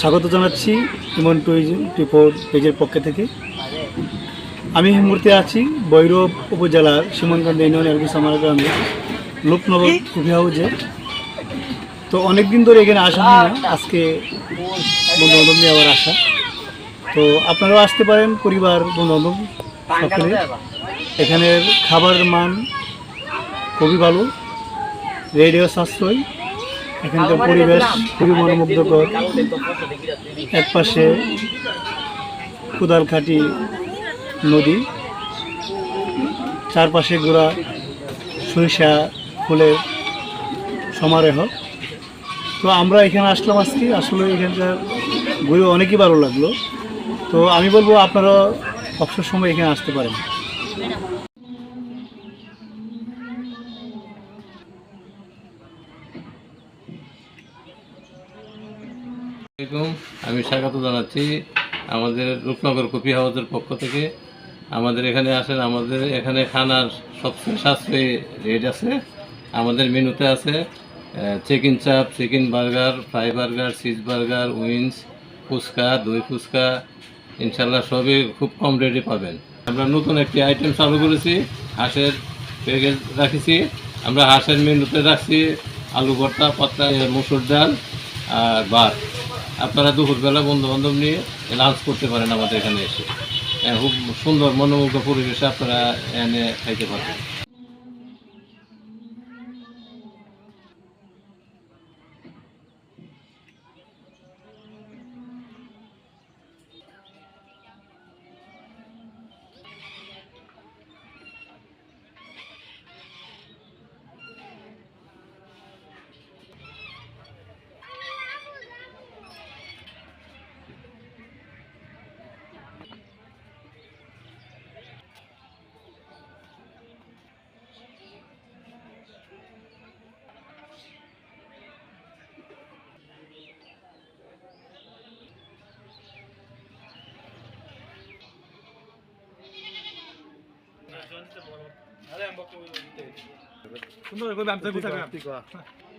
স্বাগত জানাচ্ছি ইমন টুরিজম টিপোর পেজের পক্ষে থেকে। আমি এই মুহূর্তে আছি বৈরব উপজেলার সীমান্তকান্ত ইউনিয়ন এলবি সামার গ্রামে লোকনগর কফি হাউজে তো অনেক দিন ধরে এখানে আসা হয় না আজকে বন্ধু বান্ধব নিয়ে আবার আসা। তো আপনারাও আসতে পারেন পরিবার বন্ধু বান্ধব সকলে। এখানের খাবারের মান খুবই ভালো রেডিও সাশ্রয়। এখানকার পরিবেশ খুবই মনোমুগ্ধকর। এক পাশে কুদালখাটি নদী, চারপাশে গোড়া সরিষা ফুলের সমারোহ। তো আমরা এখানে আসলাম আজকে। আসলে এখানকার ঘুরে অনেকই ভালো লাগল। তো আমি বলব আপনারা অবসর সময় এখানে আসতে পারেন। আমি স্বাগত জানাচ্ছি আমাদের রূপনগর কফি হাউসের পক্ষ থেকে। আমাদের এখানে আসেন, আমাদের এখানে খানার সবচেয়ে সাশ্রয়ী রেট আছে। আমাদের মেনুতে আছে chicken chaap, chicken burger, fry burger, cheese burger, wings, fuchka, দই ফুচকা ইনশাল্লাহ সবই খুব কম রেটে পাবেন। আমরা নতুন একটি আইটেম চালু করেছি, হাঁসের প্যাকেজ রাখেছি। আমরা হাঁসের মেনুতে রাখছি আলু ভর্তা পাতা মুসুর ডাল আর ভাত। আপনারা দুপুরবেলা বন্ধু বান্ধব নিয়ে লাঞ্চ করতে পারেন আমাদের এখানে এসে। হ্যাঁ, খুব সুন্দর মনোমুগ্ধ পরিবেশে আপনারা এনে খাইতে পারবেন। সুন্দর